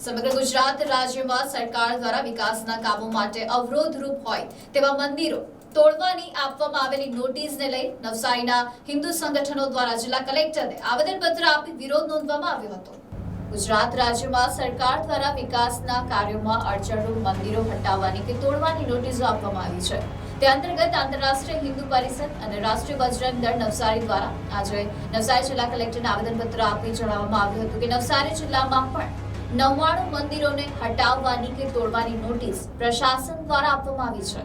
સમગ્ર ગુજરાત રાજ્યમાં સરકાર દ્વારા વિકાસના કામો માટે અવરોધરૂપ હોય તેવા મંદિરો તોડવાની આપવામાં આવેલી નોટિસને લઈ નવસારીના હિન્દુ સંગઠનો દ્વારા જિલ્લા કલેક્ટરને આવેદનપત્ર આપી વિરોધ નોંધવામાં આવ્યો હતો. ગુજરાત રાજ્યમાં સરકાર દ્વારા વિકાસના કાર્યોમાં અડચણરૂપ મંદિરો હટાવવાની કે તોડવાની નોટિસો આપવામાં આવી છે. તે અંતર્ગત આંતરરાષ્ટ્રીય હિન્દુ પરિષદ અને રાષ્ટ્રીય બજરંગ દળ નવસારી દ્વારા આજે નવસારી જિલ્લા કલેક્ટરને આવેદનપત્ર આપી જણાવવામાં આવ્યું હતું કે નવસારી જિલ્લામાં પણ નવ્વાણું મંદિરોને હટાવવાની કે તોડવાની નોટિસ પ્રશાસન દ્વારા આપવામાં આવી છે,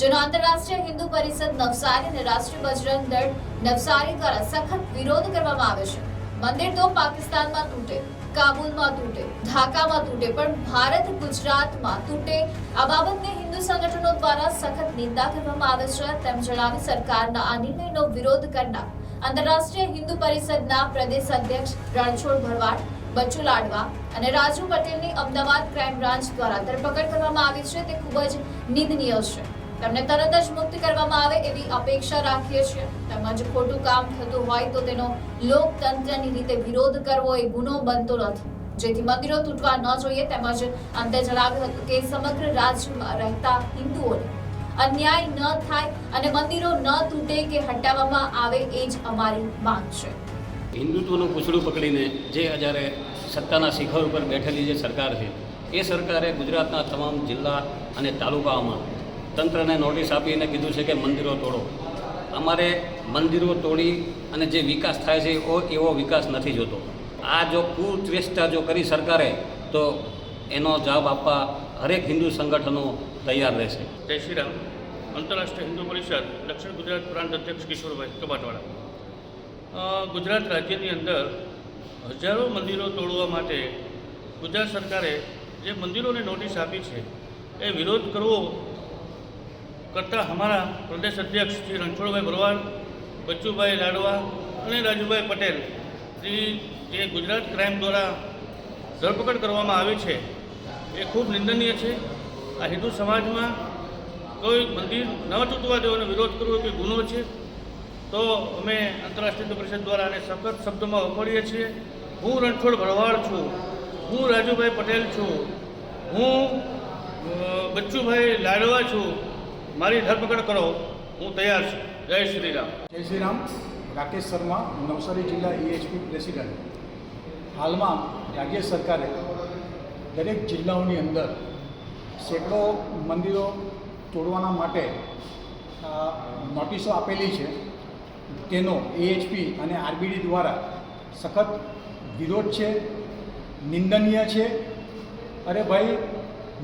જેનો આંતરરાષ્ટ્રીય હિન્દુ પરિષદ નવસારી અને રાષ્ટ્રીય બજરંગ દળ નવસારી દ્વારા સખત વિરોધ કરવામાં આવે છે. મંદિર તો પાકિસ્તાનમાં તૂટે, કાબુલમાં તૂટે, ઢાકામાં તૂટે, પણ ભારત ગુજરાતમાં તૂટે. આ બાબતને હિન્દુ સંગઠનો દ્વારા સખત નિંદા કરવામાં આવે છે તેમ જણાવી સરકારના આ નિર્ણયનો વિરોધ કરનાર આંતરરાષ્ટ્રીય હિન્દુ પરિષદના પ્રદેશ અધ્યક્ષ રણછોડ ભરવાડ બચ્ચુ લાડવા અને રાજુ પટેલની અમદાવાદ ક્રાઇમ બ્રાન્ચ દ્વારા ધરપકડ કરવામાં આવી છે. તે ખૂબ જ નિંદનીય છે. તેમને તરત જ મુક્ત કરવામાં આવે એવી અપેક્ષા રાખીએ છીએ. તેમજ ખોટું કામ થતું હોય તો તેનો લોકતંત્રની રીતે વિરોધ કરવો એ ગુનો બનતો નથી. જેથી મંદિરો તૂટવા ન જોઈએ. તેમજ અંતે જણાવ્યું હતું કે સમગ્ર રાજ્યમાં રહેતા હિન્દુઓને અન્યાય ન થાય અને મંદિરો ન તૂટે કે હટાવવામાં આવે એ જ અમારી માંગ છે. હિન્દુત્વનું પૂછડું પકડીને જે જ્યારે સત્તાના શિખર ઉપર બેઠેલી જે સરકાર છે એ સરકારે ગુજરાતના તમામ જિલ્લા અને તાલુકાઓમાં તંત્રને નોટિસ આપીને કીધું છે કે મંદિરો તોડો. અમારે મંદિરો તોડી અને જે વિકાસ થાય છે એવો વિકાસ નથી જોતો. આ જો કુચેષ્ટા જો કરી સરકારે તો એનો જવાબ આપવા હરેક હિન્દુ સંગઠનો તૈયાર રહેશે. જય શ્રી રામ. આંતરરાષ્ટ્રીય હિન્દુ પરિષદ દક્ષિણ ગુજરાત પ્રાંત અધ્યક્ષ કિશોરભાઈ કબાટવાળા. અ, ગુજરાત રાજ્યની અંદર હજારો મંદિરો તોડવા માટે ગુજરાત સરકારે જે મંદિરોને નોટિસ આપી છે, એ વિરોધ કરવો કરતાં અમારા પ્રદેશ અધ્યક્ષ શ્રી રણછોડભાઈ ભરવાડ, બચ્ચુભાઈ લાડવા અને રાજુભાઈ પટેલ જે ગુજરાત ક્રાઇમ દ્વારા ધરપકડ કરવામાં આવી છે, એ ખૂબ નિંદનીય છે. આ હિન્દુ સમાજમાં કોઈ મંદિર ન તૂટવા દેવાનો વિરોધ કરવો કે ગુનો છે? તો અમે આંતરરાષ્ટ્રીય પરિષદ દ્વારા આને સખત શબ્દોમાં વખોડીએ છીએ. હું રણછોડ ભરવાડ છું. હું રાજુભાઈ પટેલ છું. હું બચ્ચુભાઈ લાડવા છું. મારી ધરપકડ કરો. હું તૈયાર છું. જય શ્રી રામ જય શ્રી રામ રાકેશ શર્મા, નવસારી જિલ્લા ઈએચપી પ્રેસિડેન્ટ. હાલમાં રાજ્ય સરકારે દરેક જિલ્લાઓની અંદર સેંકડો મંદિરો તોડવાના માટે નોટિસો આપેલી છે. તેનો એએચપી અને આરબીડી દ્વારા સખત વિરોધ છે, નિંદનીય છે. અરે ભાઈ,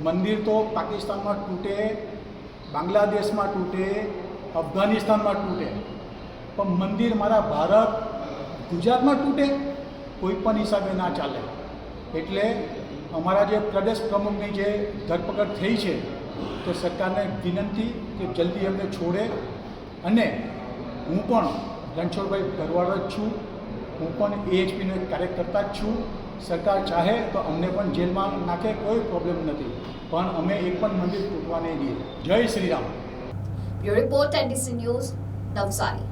મંદિર તો પાકિસ્તાનમાં તૂટે, બાંગ્લાદેશમાં તૂટે, અફઘાનિસ્તાનમાં તૂટે. પણ મંદિર મારા ભારત, ગુજરાતમાં તૂટે, કોઈ પણ હિસાબે ના ચાલે. એટલે અમારા જે પ્રદેશ પ્રમુખની જે ધરપકડ થઈ છે, તો સરકારને વિનંતી કે જલ્દી અમને છોડે. અને હું પણ રણછોડભાઈ ભરવાડ જ છું. હું પણ એએચપીનો એક કાર્યકર્તા જ છું. સરકાર ચાહે તો અમને પણ જેલમાં નાખે, કોઈ પ્રોબ્લેમ નથી. પણ અમે એક પણ મંદિર તૂટવા નહીં દઈએ. Jai Shri Ram. Report NDC news Navsari